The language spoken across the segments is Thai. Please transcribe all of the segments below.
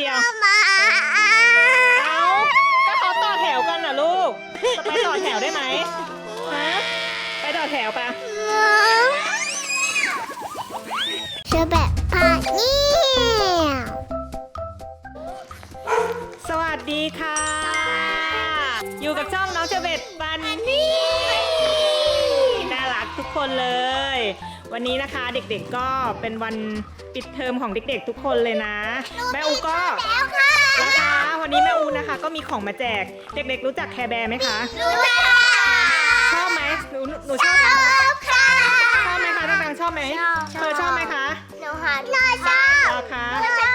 เดียวเอาก็เขาต่อแถวกันนะลูก จะไปต่อแถวได้ไหมฮะ ไปต่อแถวปะเชอแบบพาเนี่ยสวัสดีค่ะ อยู่กับช่องน้องเชเบตบันนี่ น่ารักทุกคนเลย วันนี้นะคะเด็กๆก็เป็นวันปิดเทอมของเด็กๆทุกคนเลยนะ แม่อูก็แล้วค่ะนะคะวันนี้แม่อูนะคะ ก็มีของมาแจก เด็กๆ รู้จักแคร์แบร์ไหมคะ รู้ค่ะชอบไหมหนูหนูชอบไหมชอบค่ะชอบไหมคะดังๆชอบไหมชอบเธอชอบไหมคะหนูหาหนูชอบรอคะหนูชอ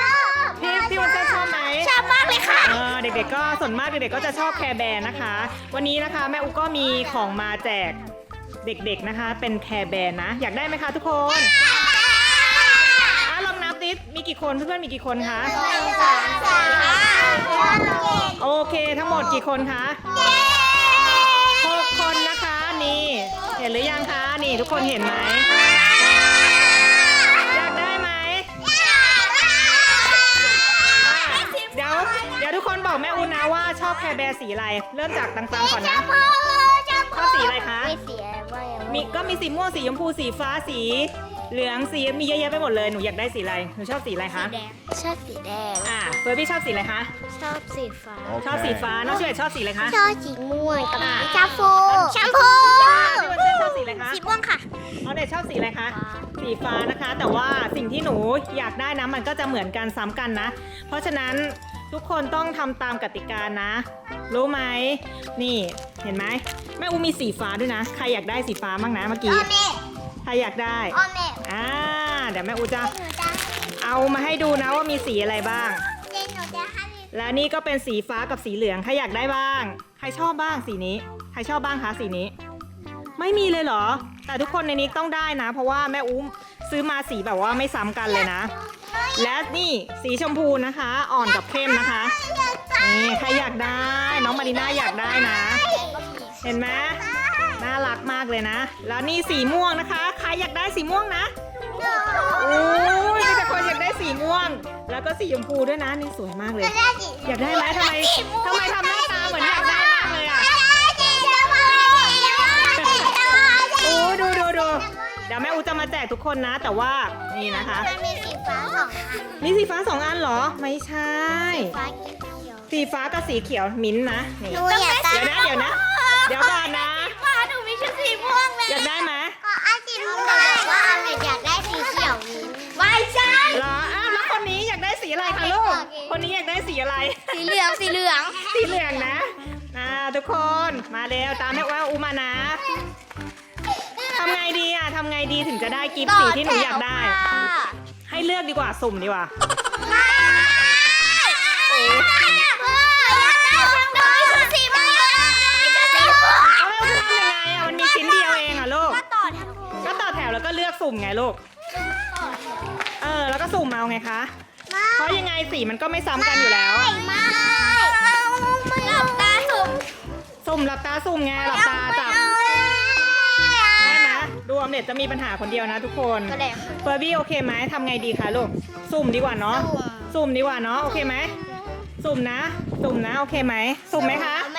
บพี่พี่วันเต้นชอบไหมชอบมากเลยค่ะเออเด็กๆก็ส่วนมากเด็กๆก็จะชอบแคร์แบร์นะคะ วันนี้นะคะแม่อูก็มีของมาแจก เด็กๆนะคะ เป็นแคร์แบร์นะ อยากได้ไหมคะทุกคนอะลองนับดิมีกี่คนเพื่อนๆมีกี่คนคะสามสามโอเคทั้งหมดกี่คนคะหกคนนะคะนี่เห็นหรือยังคะนี่ทุกคนเห็นไหมอยากได้ไหมอะเดี๋ยวเดี๋ยวทุกคนบอกแม่อูนะว่าชอบแคร์แบร์สีอะไร เริ่มจากตังๆก่อนนะ ชอบสีอะไรคะ ไม่เสียว่ายัง มีก็มีสีม่วงสีชมพูสีฟ้าสี เหลืองสีมีเยอะแยะไปหมดเลยหนูอยากได้สีอะไรหนูชอบสีอะไรคะแดงชอบสีแดง อ่าเฟอร์บี้ชอบสีอะไรคะชอบสีฟ้า ชอบสีฟ้าน้องเชเวตชอบสีอะไรคะชอบสีม่วงกับอะชมพูแชมพูพี่วันเต้นชอบสีอะไรคะสีม่วงค่ะเอาเด็ชอบสีอะไรคะสีฟ้านะคะ แต่ว่าสิ่งที่หนูอยากได้นะมันก็จะเหมือนกันซ้ำกันนะ เพราะฉะนั้นทุกคนต้องทำตามกติกานะ รู้ไหมนี่ เห็นไหมแม่อูมีสีฟ้าด้วยนะ ใครอยากได้สีฟ้าบ้างนะเมื่อกี้แม่ใครอยากได้พ่อแม่อ่าเดี๋ยวแม่อูจะหนูจะเอามาให้ดูนะว่ามีสีอะไรบ้าง เจนหนูจะให้และนี่ก็เป็นสีฟ้ากับสีเหลือง ใครอยากได้บ้าง ใครชอบบ้างสีนี้ ใครชอบบ้างคะสีนี้ ไม่มีเลยเหรอ แต่ทุกคนในนี้ต้องได้นะ เพราะว่าแม่อุ้มซื้อมาสีแบบว่าไม่ซ้ำกันเลยนะและนี่สีชมพูนะคะ อ่อนกับเข้มนะคะนี่ใครอยากได้ น้องมาริน่าอยากได้นะ เห็นไหมน่ารักมากเลยนะ แล้วนี่สีม่วงนะคะ ใครอยากได้สีม่วงนะโอ้ยมีแต่คนอยากได้สีม่วง แล้วก็สีชมพูด้วยนะนี่สวยมากเลย อยากได้ไหมทำไมทำไมทำหน้าตาเหมือนอยากได้มากเลยอะโอ้ดูดูดูเดี๋ยวแม่อูจะมาแจกทุกคนนะ แต่ว่านี่นะคะมันมีสีฟ้าสองอันมีสีฟ้าสองอันเหรอ ไม่ใช่ฟ้าเขียวสีฟ้ากับสีเขียวมิ้นท์นะนี่หนูอยากได้เดี๋ยวนะเดี๋ยวนะ เดี๋ยวก่อนนะ ฟ้าหนูมีชุดสีม่วงเลยอยากได้ไหมก็อาสีม่วงบอกว่าอาอยากได้สีเขียวไม่ใช่ เหรออ้าวแล้วคนนี้อยากได้สีอะไรคะลูก คนนี้อยากได้สีอะไร สีเหลืองสีเหลือง สีเหลืองนะอ่าทุกคนมาเร็วตามแม่ว่าอูมานะทำไงดีอะทำไงดีถึงจะได้กิฟต์สีที่หนูอยากได้ ให้เลือกดีกว่าสุ่มดีกว่า ไม่ ก็เลือกสุ่มไงลูก เออ แล้วก็สุ่มเอาไงคะ เพราะยังไงสีมันก็ไม่ซ้ำกันอยู่แล้ว ไม่ไม่ไม่หลับตาสุ่มสุ่มหลับตาสุ่มไงหลับตาจับได้ไหมดูออมเล็ตจะมีปัญหาคนเดียวนะทุกคนก็ได้เฟอร์บี้โอเคไหมทำไงดีคะลูก สุ่มดีกว่าเนาะ สุ่มดีกว่าเนาะ โอเคไหม สุ่มนะ สุ่มนะ โอเคไหม สุ่มไหมคะไม่ได้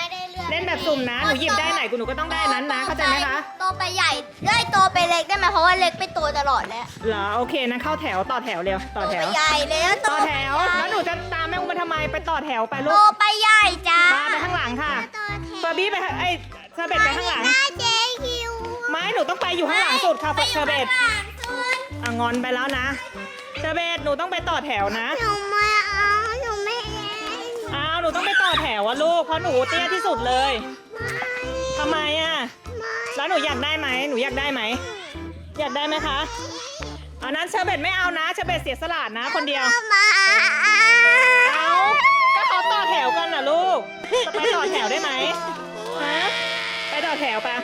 เลือกเล่นแบบสุ่มนะ หนูหยิบได้ไหนกูหนูก็ต้องได้นั้นนะ เข้าใจไหมคะ โตไปใหญ่ได้โตไปเล็กได้ไหมเพราะว่าเล็กไปโตตลอดแล้วเหรอ โอเคนะ เข้าแถวต่อแถวเร็ว ต่อแถวโไปใหญ่แล้วต่อแถว แล้วหนูจะตามแม่อุ้มมาทำไม ไปต่อแถวไปลูโตกไปใหญ่จ้ามาไปข้างหลังค่ะเฟอร์บี้ไปไอ้ยเชอร์เบตไปข้างหลัง เจ๊คิวไม่หนูต้องไปอยู่ข้างหลังสุดค่ะเชอร์เบตอะงอนไปแล้วนะ เชอร์เบตหนูต้องไปต่อแถวนะ หนู หนูต้องไปต่อแถวอะลูก เพราะหนูเตี้ยที่สุดเลยทำไมอะแล้วหนูอยากได้ไหม หนูอยากได้ไหม อยากได้ไหมคะอันนั้นเชอร์เบตไม่เอานะ เชอร์เบตเสียสละนะ คนเดียวมาเอาก็เขาต่อแถวกันน่ะลูกจะไปต่อแถวได้ไหมฮะไปต่อแถวปะ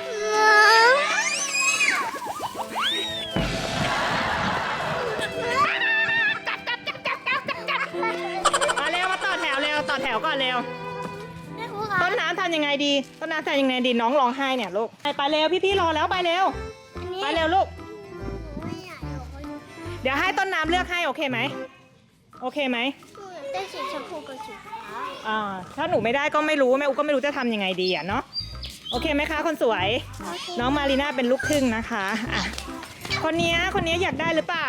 ยังไงดี ต้นน้ำทำยังไงดีน้องร้องไห้เนี่ยลูกไปไปเร็วพี่ๆรอแล้วไปเร็วไปเร็วลูก เดี๋ยวให้ต้นน้ำเลือกให้โอเคไหมโอเคไหมเได้สีชมพูกับสีฟ้าอ่าถ้าหนูไม่ได้ก็ไม่รู้แม่อูก็ไม่รู้จะทำยังไงดีอะเนาะโอเคไหมคะคนสวย น้องมารีน่าเป็นลูกครึ่งนะคะอะคนเนี้ยคนเนี้ยอยากได้หรือเปล่า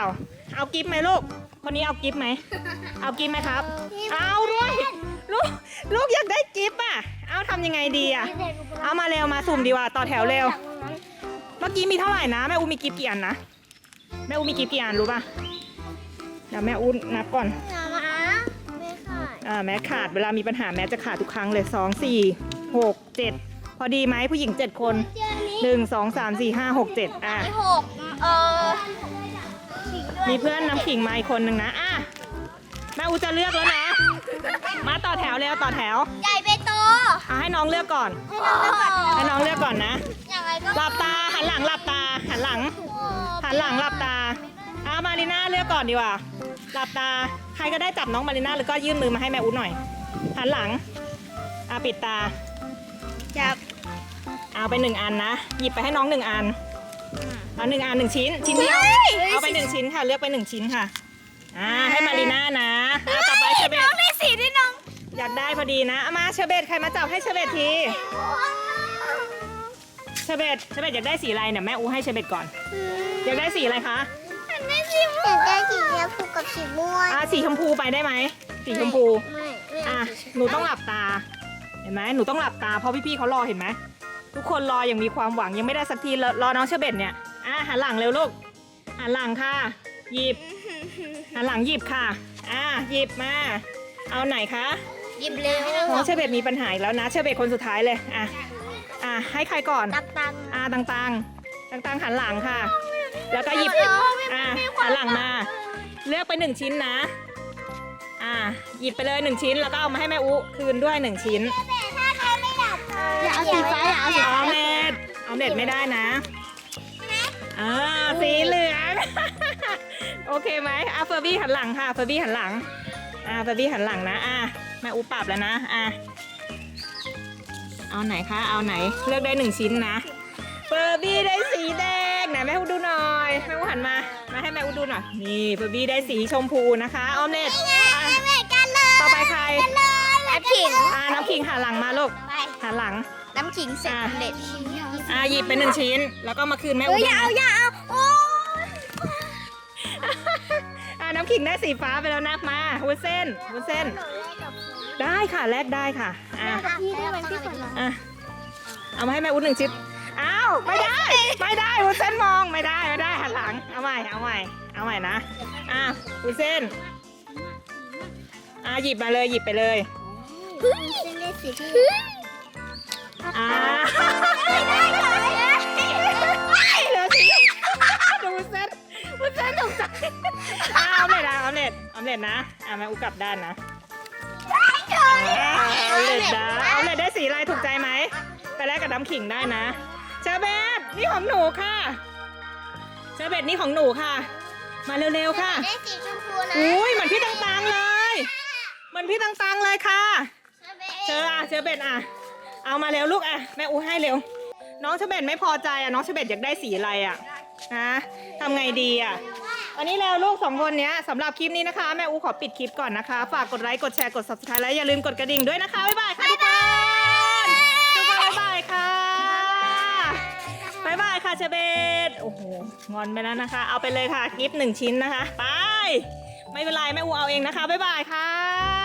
เอากิฟต์ไหมลูกคนนี้เอากิฟต์ไหมเอากิฟต์ไหมครับ เอาด้วย ลูกลูกอยากได้กิฟต์อะ เอาทำยังไงดีอะ เอามาเร็วมาสุ่มดีกว่าต่อแถวเร็ว เมื่อกี้มีเท่าไหร่นะแม่อูมีกิฟต์กี่อันนะแม่อูมีกิฟต์กี่อันรู้ป่ะเดี๋ยวแม่อูนับก่อนอย่ามาไม่ค่ะอ่าแม้ขาดเวลามีปัญหาแม้จะขาดทุกครั้งเลยสองสี่หกเจ็ดพอดีไหมผู้หญิงเจ็ดคนเจอนี้หนึ่งสองสามสี่ห้าหกเจ็ดอะหกเออขิงด้วยมีเพื่อนน้ำขิงมาอีกคนหนึ่งนะอะแม่อูจะเลือกแล้วนะ มาต่อแถวเร็วต่อแถวใหญ่ไปโตอะให้น้องเลือกก่อน ให้น้องเลือกก่อนให้น้องเลือกก่อนนะอย่างไรก็หลับตาหันหลังหลับตาหันหลังหันหลังหลับตาอะมารีน่าเลือกก่อนดีกว่าหลับตาใครก็ได้จับน้องมารีน่าแล้วก็ยื่นมือมาให้แม่อูหน่อยหันหลังอะปิดตาจับเอาไปหนึ่งอันนะหยิบไปให้น้องหนึ่งอันเอาหนึ่งอันหนึ่งชิ้นชิ้นเดียวเอาไปหนึ่งชิ้นค่ะเลือกไปหนึ่งชิ้นค่ะอ่าให้มารีน่านะอะต่อไปเชอร์เบน้ตองได้สีที่น้ องอยากได้พอดีนะเอามาเชอร์เบตใครมาจับให้เชอร์เบตทีเชอร์เบตเชอร์เบตอยากได้สีอะไรเนี่ยแม่อูให้เชอร์เบตก่อน อยากได้สีอะไรคะมันได้สีม่วงได้สีชมพูกับสีม่วงอ่าสีชมพูไปได้ไหมสีชมพูไม่ไม่อะเอาสีชมพูหนูต้องหลับตา เห็นไหมหนูต้องหลับตาเพราะพี่ๆเขารอเห็นไหมทุกคนรออย่างมีความหวังยังไม่ได้สักทีรอรอน้องเชอร์เบตเนี่ยอะหันหลังเร็วลูกหันหลังค่ะหยิบหันหลังหยิบค่ะ อะหยิบมา เอาไหนคะ หยิบเลยไม่น้ต้อองงเชอร์เบตมีปัญหาอีกแล้วนะ เชอร์เบตคนสุดท้ายเลย อะ อะ ให้ใครก่อน ตักตังอะต่างๆต่างๆหันหลังค่ะ แล้วก็หยิบ อะหันหลังมา เลือกไปหนึ่งชิ้นนะ อะ หยิบไปเลยหนึ่งชิ้น แล้วก็เอามาให้แม่อุคืนด้วยหนึ่งชิ้นถ้าเขาไม่หลับอย่าเอาสีฟ้าอย่าเอาสีออฟ้ามเล็ตออมเล็ตไม่ได้นะ อ่า สีเหลือง โอเคไหมอะเฟอร์บี้หันหลังค่ะ เฟอร์บี้หันหลัง อ่าเฟอร์บี้หันหลังนะ อะ แม่อุปรับแล้วนะ อะ เอาไหนคะ เอาไหน เลือกได้หนึ่งชิ้นนะเฟอร์บี้ได้สีแดงไหนแม่อุดูหน่อย แม่อุหันมา มาให้แม่อุดูหน่อย นี่เฟอร์บี้ได้สีชมพูนะคะออมเล็ตอะเหมือนกันเลยต่อไปใครน้ำขิงอ่าน้ำขิงหันหลังมาลูกไปหันหลัง น้ำขิงเสร็จอะ สำเร็จอ่าหยิบไปหนึ่งชิ้น แล้วก็มาคืนแม่เออุออย่าเอาอย่าเอาโอ้อ่าน้ำขิงได้สีฟ้าไปแล้วนะมาวุ้นเส้นวุ้นเส้น ได้ค่ะแลกได้ค่ะอ่าพี่ได้ไหมพี่ฝนอะเอามาให้แม่อุ้นหนึ่งชิ้นอ้าวไม่ได้ ไม่ได้วุ้นเส้นมองไม่ได้ไม่ได้หันหลังเอาใหม่เอาใหม่เอาใหม่นะอะวุ้นเส้นอะหยิบมาเลยหยิบไปเลยเส้นได้สีที่อ่าไม่ได้เลยเหลือสีดูวุ้นเส้นวุ้นเส้นตกใจอะเอาเล็ดอะเอาเล็ดเอาเล็ดนะอะแม่อุ้กลับด้านนะ เอาเลดดาเอาเลดได้สีอะไรถูกใจไหมไปแลกกับน้ำขิงได้นะเชอร์เบตนี่ของหนูค่ะเชอร์เบตนี่ของหนูค่ะ มาเร็วๆค่ะได้สีชมพูนะอุ้ยเหมือนพี่ตังๆเลยเหมือนพี่ตังๆเลยค่ะ เชอร์อะเชอร์เบตอะเอามาเร็วลูกอะแม่อูให้เร็ว น้องเชอร์เบตไม่พอใจอะน้องเชอร์เบตอยากได้สีอะไรอะฮะทำไงดีอะ วันนี้แล้วลูกสองคนเนี้ยสำหรับคลิปนี้นะคะ แม่อูขอปิดคลิปก่อนนะคะ ฝากกดไลค์กดแชร์กด subscribe และอย่าลืมกดกระดิ่งด้วยนะคะ บ๊ายบายค่ะทุกคนทุกคนบ๊ายบายค่ะบ๊ายบายค่ะเชเบตโอ้โหงอนไปแล้วนะคะ เอาไปเลยค่ะกิฟต์หนึ่งชิ้นนะคะ ไป ไม่เป็นไรแม่อูเอาเองนะคะบ๊ายบายค่ะ